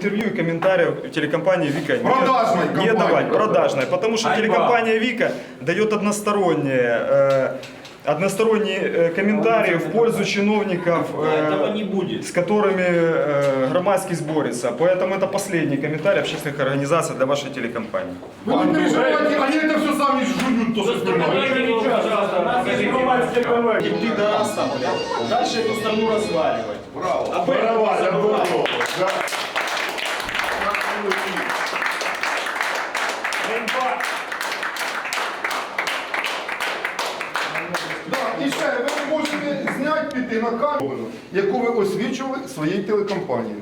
интервью и комментариев телекомпании Вика не- Продажной не компании. давать. Продажной. Потому что телекомпания Вика дает односторонние, э, односторонние э, комментарии в пользу чиновников, э, Этого не будет. с которыми э, громадский сборится. Поэтому это последний комментарий общественных организаций для вашей телекомпании. Вы не переживайте, они это все сами жуют, то, что снимают. Пидораса, Дальше эту страну разваливать. Браво. Об этом піти на камеру, яку ви освічували своєю телекомпанією.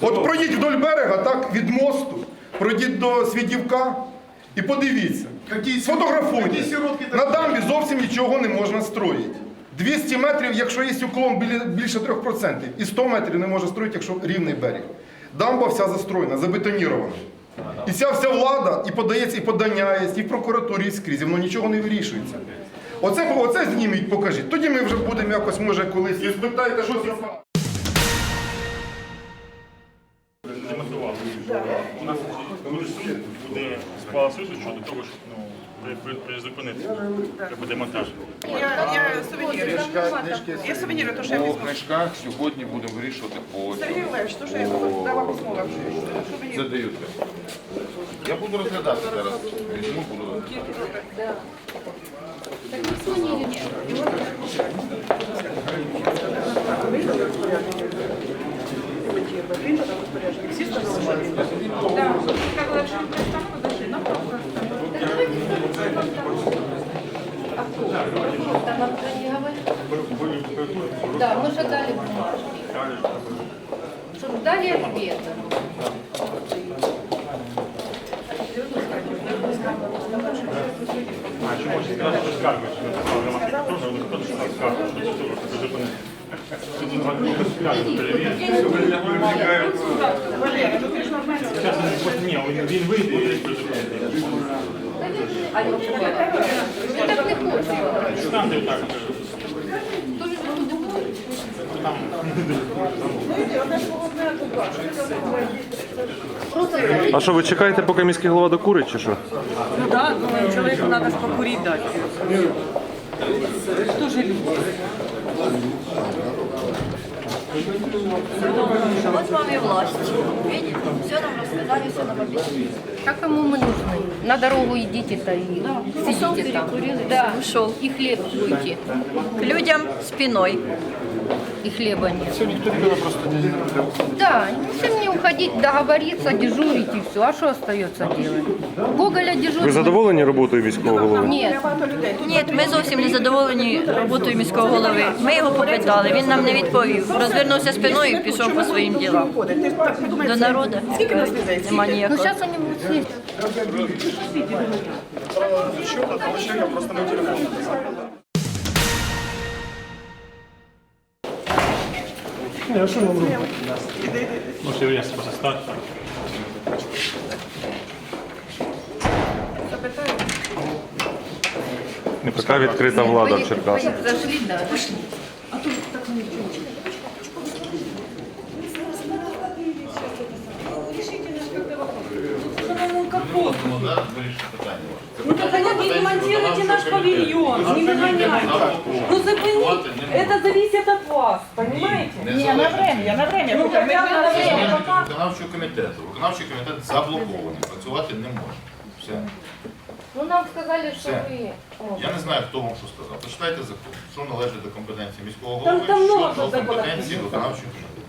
От пройдіть вдоль берега, так, від мосту, пройдіть до Свідівка і подивіться. Сфотографуйте. На дамбі зовсім нічого не можна строїти. 200 метрів, якщо є уклон більше 3%, і 100 метрів не можна строїти, якщо рівний берег. Дамба вся застроєна, забетонірована. І ця вся влада і подається, і подання є, і в прокуратурі, і скрізь, воно нічого не вирішується. Оце, оце зніміть, покажіть. Тоді ми вже будемо якось, може, колись. І спитайте, що це. У нас суд буде склала суду щодо того, щоб ну, при- при- призупинити треба демонтаж. Я, я сувенірую. Я сувенірую, то, що я По візьму. книжках сьогодні будемо вирішувати по Сергій Олегович, то, що я дала письмо вам. Сувенір. задають. Я буду розглядати зараз. Візьму, буду. Да, мы же дали бумажки. Чтобы дали ответ. А чи можна сказати, що скарги, що написали громадські контроль, але ніхто не сказав скаргу, що цього щоб призупинити. Тут громадські скарги перевірять. Валерій, ну ти ж нормально. Зараз він вийде і так не так. А що, ви чекаєте, поки міський голова докурить, чи що? Ну да, думаю, человеку надо ж покурить дать. Что же люди? Вот вам и власть. Видите? Все нам рассказали, все нам объяснили. а кому мы нужны? На дорогу идите-то и сидите там. Да, Ушел. и хлеб будете. К людям спиной. И хлеба нет. Да, зачем мне уходить, договориться, дежурить и все. А что остается делать? Гоголя дежурить? Ви задоволені роботою міського голови? Нет. Ні, ми зовсім не задоволені роботою міського голови. Ми його попитали, він нам не відповів. Розвернувся спиною і пішов по своїм ділам. До народу нема Ну ніякого. сейчас они будут съесть. Того человека просто мой телефон написал. Можете вияснити просто стати. Така відкрита влада в Черкасах. Зашли, да. Ну так они не демонтируйте наш павильон, не выгоняйте. Ну запомните, это зависит от вас, понимаете? Ні, на время, на время. Ну, поки ми хотя бы на время. Виконавчого комітету. Виконавчий комітет заблокований. Працювати не може. Все. Ну нам сказали, что Все. вы... О, Я не знаю, хто вам що сказав. Почитайте закон, що належить до компетенції міського Там- голови, там що много до законів. компетенції виконавчого комітету.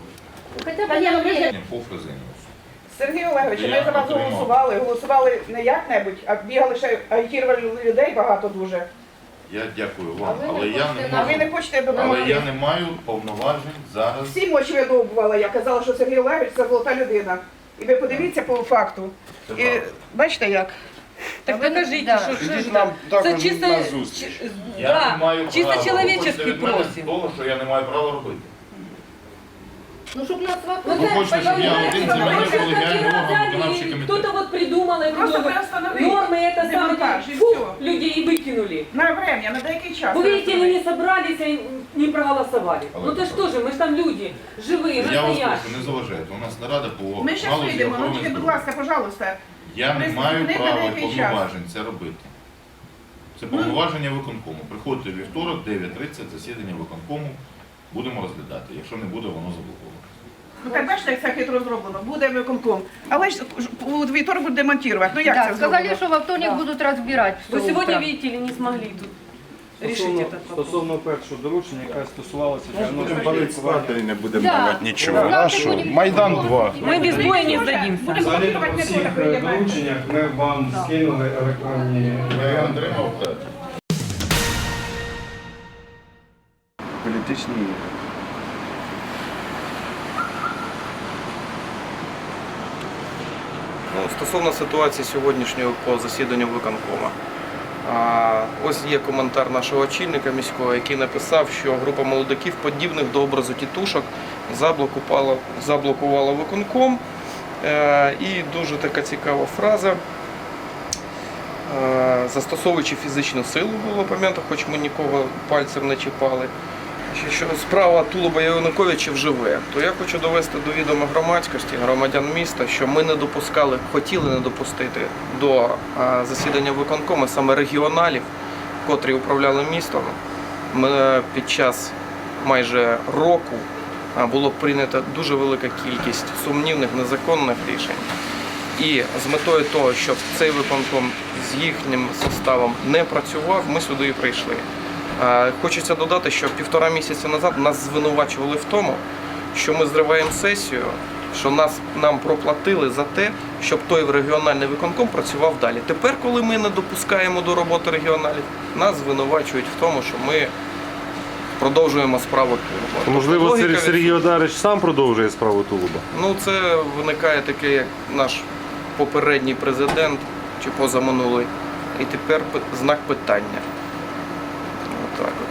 Хотя бы Та ні, ну ви ж- на По фразину. Сергій Олегович, ми за вас отримав. голосували. Голосували не як-небудь, а бігали ще агітували людей багато дуже. Я дякую вам, А ви не але я хочете не А ви можу. не хочете Але я не маю повноважень зараз. Всі мочі видовбувала, я казала, що Сергій Олегович це золота людина. І ви подивіться по факту. Це І правда. бачите як? Так докажите, Да. что, что Ідіть это. нам також Это чисто, на зустріч. чи- Я да, не маю чисто права. Ви человеческий від мене просим. Того, що я не маю права робити. Ну, щоб нас Ну, Ви це, хочете, щоб я понимаете, один земельний потому что колегіальний хотели орган, взять, виконавчий и комітет? Кто-то вот придумал эту Просто норму. приостановить Нормы это демонтаж, самое и фу, всё. людей и выкинули. На время, на деякий час. Вы видите, они не собрались и не проголосовали. Ну то что же, мы же там люди, живые, Я вас настоящие. прошу, не заважайте. У нас нарада по Ми зараз галузі вийдемо, ну охорони тільки, будь здоров'я. ласка, пожалуйста. Я не Присутні маю на права і деякий час. повноважень це робити. Це повноваження виконкому. Приходьте в вівторок, 9.30, засідання виконкому. Будемо розглядати. Якщо не буде, воно заблоковано. Ну так бачите, як це хитро зроблено. Буде виконком. Але ж у вівторок буде демонтувати. Ну як Да, це сказали, зроблено? что во вторник будут разбирать. Вы всё сегодня, утро. видите ли, не смогли тут решить Стосовно, этот вопрос. стосовно першого доручення, яке стосувалося Будемо для палити спати і не будемо Да. давати нічого. Завтра А що? будемо Майдан 2. Мы без боя не сдадимся. Буде Взагалі демонтувати, по не всіх буде е, приймати. дорученнях ми вам скинули електронні Я отримав Політичні ігри. Ну, стосовно ситуації сьогоднішнього по засіданню виконкома. Ось є коментар нашого очільника міського, який написав, що група молодиків, подібних до образу тітушок, заблокувала, заблокувала виконком. Е, і дуже така цікава фраза. Е, застосовуючи фізичну силу було пам'ятаю, хоч ми нікого пальцем не чіпали. Що справа Тулуба Януковича живе, то я хочу довести до відома громадськості, громадян міста, що ми не допускали, хотіли не допустити до засідання виконкому саме регіоналів, котрі управляли містом. Ми під час майже року було прийнято дуже велика кількість сумнівних незаконних рішень. І з метою того, щоб цей виконком з їхнім составом не працював, ми сюди і прийшли. Е, Хочеться додати, що півтора місяця назад нас звинувачували в тому, що ми зриваємо сесію, що нас нам проплатили за те, щоб той регіональний виконком працював далі. Тепер, коли ми не допускаємо до роботи регіоналів, нас звинувачують в тому, що ми продовжуємо справу Тулуба. Можливо, Тобто Сергій логіка Сергій Одарич сам продовжує справу Тулуба. Ну, це виникає таке, як наш попередній президент чи позаминулий. І тепер знак питання. так.